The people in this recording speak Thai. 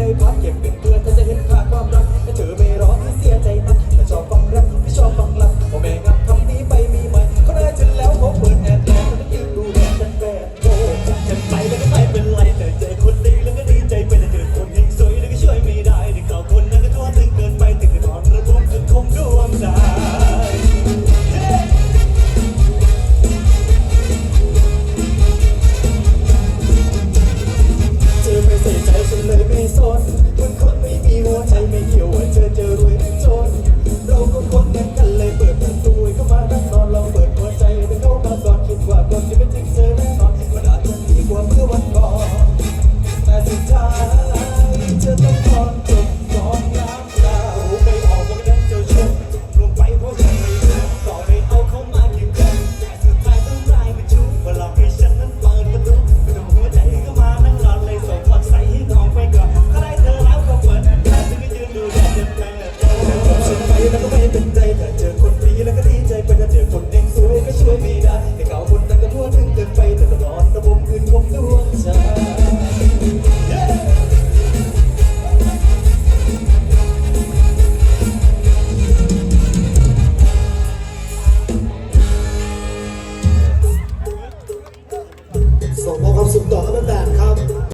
ได้พับเก็บเป็น doce.